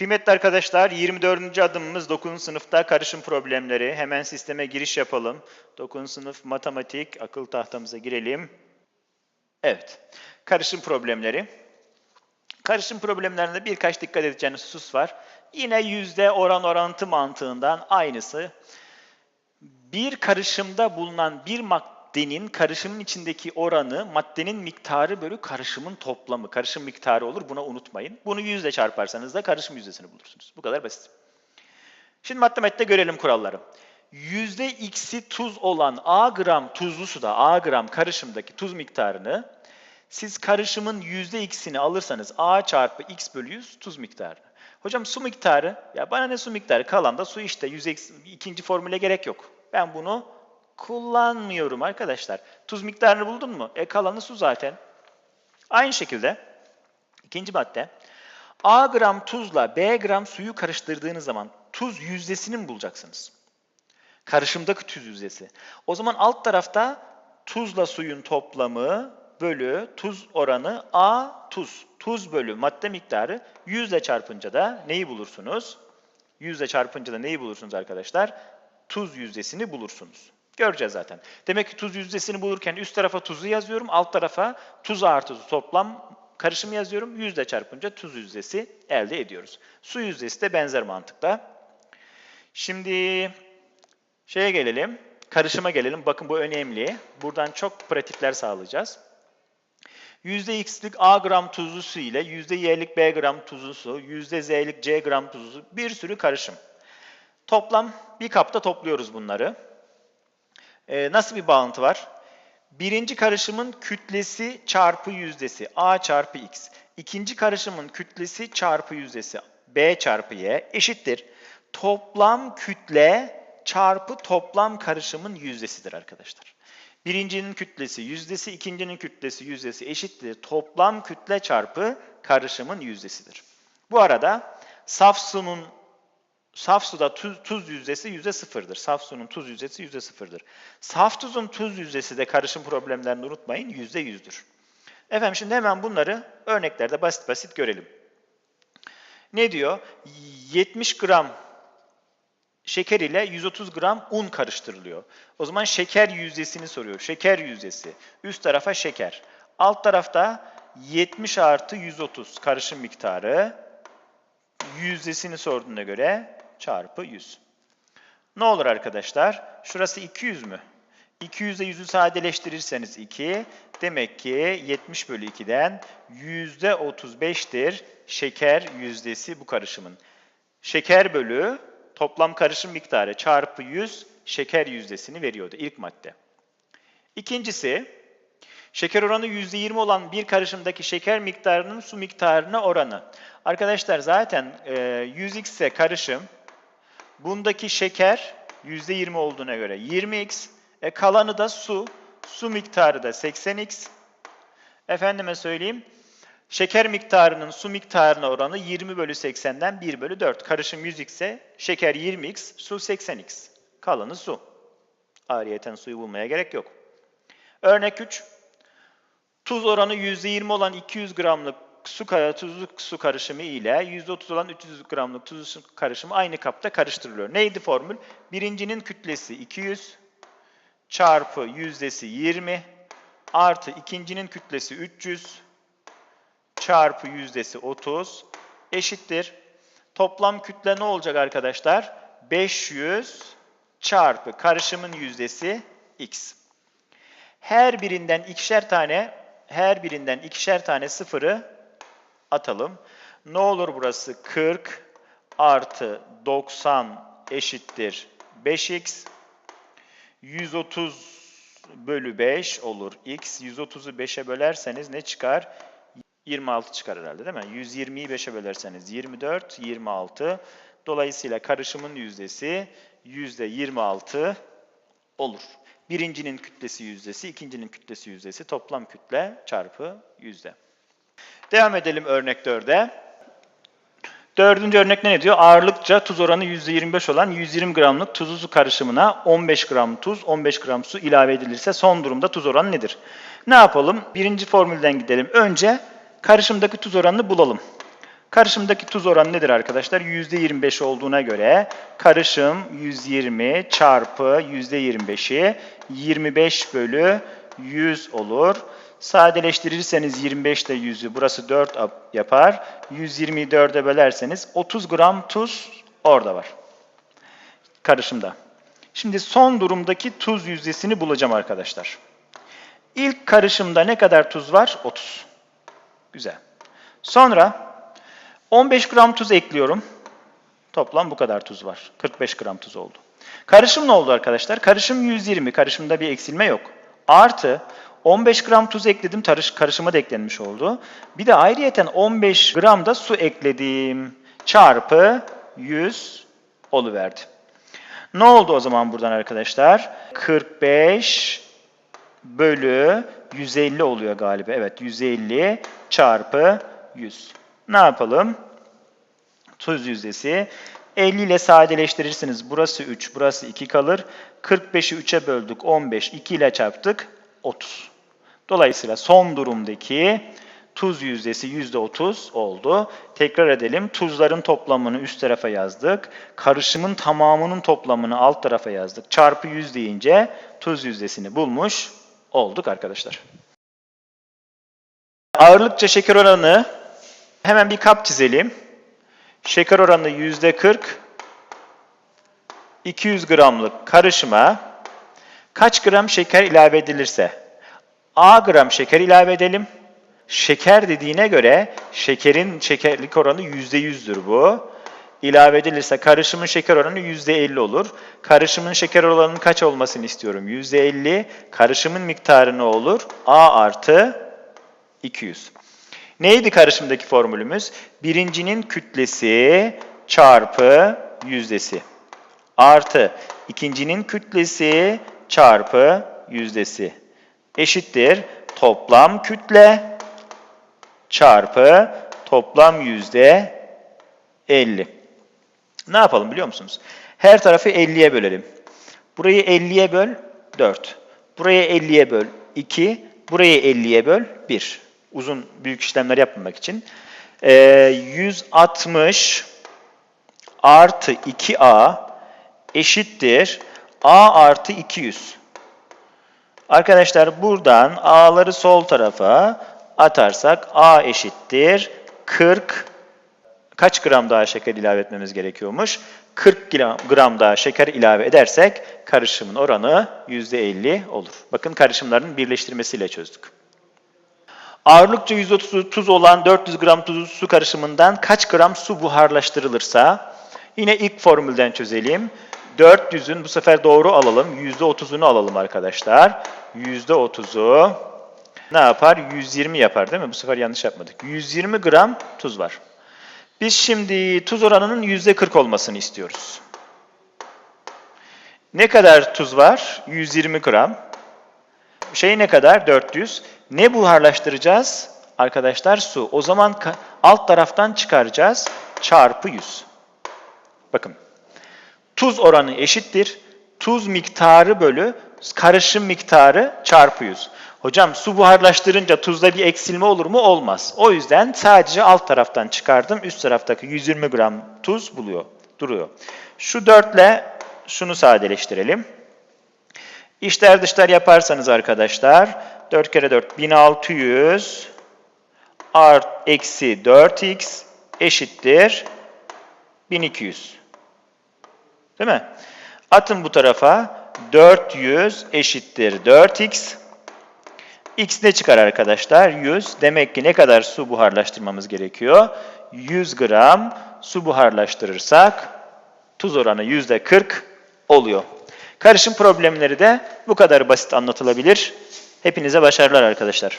Kıymetli arkadaşlar 24. adımımız 9. sınıfta karışım problemleri. Hemen sisteme giriş yapalım. 9. sınıf matematik akıl tahtamıza girelim. Evet. Karışım problemleri. Karışım problemlerinde birkaç dikkat edeceğiniz husus var. Yine yüzde oran orantı mantığından aynısı. Bir karışımda bulunan bir maddenin karışımın içindeki oranı maddenin miktarı bölü karışımın toplamı. Karışım miktarı olur buna unutmayın. Bunu yüzle çarparsanız da karışım yüzdesini bulursunuz. Bu kadar basit. Şimdi matematikte görelim kuralları. Yüzde x'i tuz olan A gram tuzlu suda A gram karışımdaki tuz miktarını siz karışımın yüzde x'ini alırsanız A çarpı x bölü 100 tuz miktarı. Hocam su miktarı, ya bana ne su miktarı? Kalan da su işte. Yüz eksi, ikinci formüle gerek yok. Ben bunu kullanmıyorum arkadaşlar. Tuz miktarını buldun mu? E kalanı su zaten. Aynı şekilde ikinci madde. A gram tuzla B gram suyu karıştırdığınız zaman tuz yüzdesini mi bulacaksınız? Karışımdaki tuz yüzdesi. O zaman alt tarafta tuzla suyun toplamı bölü tuz oranı A tuz. Tuz bölü madde miktarı 100 ile çarpınca da neyi bulursunuz? 100 ile çarpınca da neyi bulursunuz arkadaşlar? Tuz yüzdesini bulursunuz. Göreceğiz zaten. Demek ki tuz yüzdesini bulurken üst tarafa tuzu yazıyorum, alt tarafa tuz artı toplam karışımı yazıyorum. 100 ile çarpınca tuz yüzdesi elde ediyoruz. Su yüzdesi de benzer mantıkta. Şimdi şeye gelelim, karışıma gelelim. Bakın bu önemli. Buradan çok pratikler sağlayacağız. %x'lik A gram tuzlu su ile %y'lik B gram tuzlu su, %z'lik C gram tuzlu su bir sürü karışım. Toplam bir kapta topluyoruz bunları. Ee, nasıl bir bağıntı var? Birinci karışımın kütlesi çarpı yüzdesi A çarpı X. İkinci karışımın kütlesi çarpı yüzdesi B çarpı Y eşittir. Toplam kütle çarpı toplam karışımın yüzdesidir arkadaşlar. Birincinin kütlesi yüzdesi, ikincinin kütlesi yüzdesi eşittir. Toplam kütle çarpı karışımın yüzdesidir. Bu arada saf sunun Saf suda tuz, tuz yüzdesi yüzde sıfırdır. Saf sunun tuz yüzdesi yüzde sıfırdır. Saf tuzun tuz yüzdesi de karışım problemlerini unutmayın yüzde yüzdür. Efendim şimdi hemen bunları örneklerde basit basit görelim. Ne diyor? 70 gram şeker ile 130 gram un karıştırılıyor. O zaman şeker yüzdesini soruyor. Şeker yüzdesi. Üst tarafa şeker. Alt tarafta 70 artı 130 karışım miktarı. Yüzdesini sorduğuna göre çarpı 100. Ne olur arkadaşlar? Şurası 200 mü? 200 ile 100'ü sadeleştirirseniz 2. Demek ki 70 bölü 2'den %35'tir şeker yüzdesi bu karışımın. Şeker bölü toplam karışım miktarı çarpı 100 şeker yüzdesini veriyordu ilk madde. İkincisi, şeker oranı %20 olan bir karışımdaki şeker miktarının su miktarına oranı. Arkadaşlar zaten e, 100x ise karışım, bundaki şeker %20 olduğuna göre 20x, e, kalanı da su, su miktarı da 80x. Efendime söyleyeyim, Şeker miktarının su miktarına oranı 20 bölü 80'den 1 bölü 4. Karışım 100x ise şeker 20x, su 80x. Kalanı su. Ayrıyeten suyu bulmaya gerek yok. Örnek 3. Tuz oranı %20 olan 200 gramlık su tuzlu su karışımı ile %30 olan 300 gramlık tuzlu su karışımı aynı kapta karıştırılıyor. Neydi formül? Birincinin kütlesi 200 çarpı yüzdesi 20 artı ikincinin kütlesi 300 çarpı yüzdesi 30 eşittir. Toplam kütle ne olacak arkadaşlar? 500 çarpı karışımın yüzdesi x. Her birinden ikişer tane, her birinden ikişer tane sıfırı atalım. Ne olur burası? 40 artı 90 eşittir 5x. 130 bölü 5 olur x. 130'u 5'e bölerseniz ne çıkar? 26 çıkar herhalde değil mi? 120'yi 5'e bölerseniz 24, 26. Dolayısıyla karışımın yüzdesi %26 olur. Birincinin kütlesi yüzdesi, ikincinin kütlesi yüzdesi, toplam kütle çarpı yüzde. Devam edelim örnek 4'e. Dördüncü örnekte ne diyor? Ağırlıkça tuz oranı %25 olan 120 gramlık tuzlu su karışımına 15 gram tuz, 15 gram su ilave edilirse son durumda tuz oranı nedir? Ne yapalım? Birinci formülden gidelim. Önce karışımdaki tuz oranını bulalım. Karışımdaki tuz oranı nedir arkadaşlar? %25 olduğuna göre karışım 120 çarpı %25'i 25 bölü 100 olur. Sadeleştirirseniz 25 ile 100'ü burası 4 ap- yapar. 120'yi 4'e bölerseniz 30 gram tuz orada var. Karışımda. Şimdi son durumdaki tuz yüzdesini bulacağım arkadaşlar. İlk karışımda ne kadar tuz var? 30. Güzel. Sonra 15 gram tuz ekliyorum. Toplam bu kadar tuz var. 45 gram tuz oldu. Karışım ne oldu arkadaşlar? Karışım 120. Karışımda bir eksilme yok. Artı 15 gram tuz ekledim. Karışıma da eklenmiş oldu. Bir de ayrıyeten 15 gram da su ekledim. Çarpı 100 oluverdi. Ne oldu o zaman buradan arkadaşlar? 45 bölü 150 oluyor galiba. Evet 150 çarpı 100. Ne yapalım? Tuz yüzdesi. 50 ile sadeleştirirsiniz. Burası 3, burası 2 kalır. 45'i 3'e böldük 15, 2 ile çarptık 30. Dolayısıyla son durumdaki tuz yüzdesi %30 oldu. Tekrar edelim. Tuzların toplamını üst tarafa yazdık. Karışımın tamamının toplamını alt tarafa yazdık. Çarpı 100 deyince tuz yüzdesini bulmuş olduk arkadaşlar. Ağırlıkça şeker oranı hemen bir kap çizelim. Şeker oranı yüzde 40. 200 gramlık karışıma kaç gram şeker ilave edilirse A gram şeker ilave edelim. Şeker dediğine göre şekerin şekerlik oranı yüzde yüzdür bu. İlave edilirse karışımın şeker oranı yüzde 50 olur. Karışımın şeker oranının kaç olmasını istiyorum? Yüzde 50. Karışımın miktarı ne olur? A artı 200. Neydi karışımdaki formülümüz? Birincinin kütlesi çarpı yüzdesi artı ikincinin kütlesi çarpı yüzdesi eşittir toplam kütle çarpı toplam yüzde 50. Ne yapalım biliyor musunuz? Her tarafı 50'ye bölelim. Burayı 50'ye böl 4. Burayı 50'ye böl 2. Burayı 50'ye böl 1. Uzun büyük işlemler yapmamak için. Ee, 160 artı 2a eşittir a artı 200. Arkadaşlar buradan a'ları sol tarafa atarsak a eşittir 40 kaç gram daha şeker ilave etmemiz gerekiyormuş? 40 gram, daha şeker ilave edersek karışımın oranı %50 olur. Bakın karışımların birleştirmesiyle çözdük. Ağırlıkça %30 tuz olan 400 gram tuzlu su karışımından kaç gram su buharlaştırılırsa yine ilk formülden çözelim. 400'ün bu sefer doğru alalım. %30'unu alalım arkadaşlar. %30'u ne yapar? 120 yapar değil mi? Bu sefer yanlış yapmadık. 120 gram tuz var. Biz şimdi tuz oranının %40 olmasını istiyoruz. Ne kadar tuz var? 120 gram. Şey ne kadar? 400. Ne buharlaştıracağız? Arkadaşlar su. O zaman alt taraftan çıkaracağız. Çarpı 100. Bakın. Tuz oranı eşittir. Tuz miktarı bölü karışım miktarı çarpı 100. Hocam su buharlaştırınca tuzda bir eksilme olur mu? Olmaz. O yüzden sadece alt taraftan çıkardım. Üst taraftaki 120 gram tuz buluyor, duruyor. Şu 4 ile şunu sadeleştirelim. İşler dışlar yaparsanız arkadaşlar 4 kere 4 1600 art eksi 4x eşittir 1200. Değil mi? Atın bu tarafa 400 eşittir 4x. X ne çıkar arkadaşlar? 100. Demek ki ne kadar su buharlaştırmamız gerekiyor? 100 gram su buharlaştırırsak tuz oranı %40 oluyor. Karışım problemleri de bu kadar basit anlatılabilir. Hepinize başarılar arkadaşlar.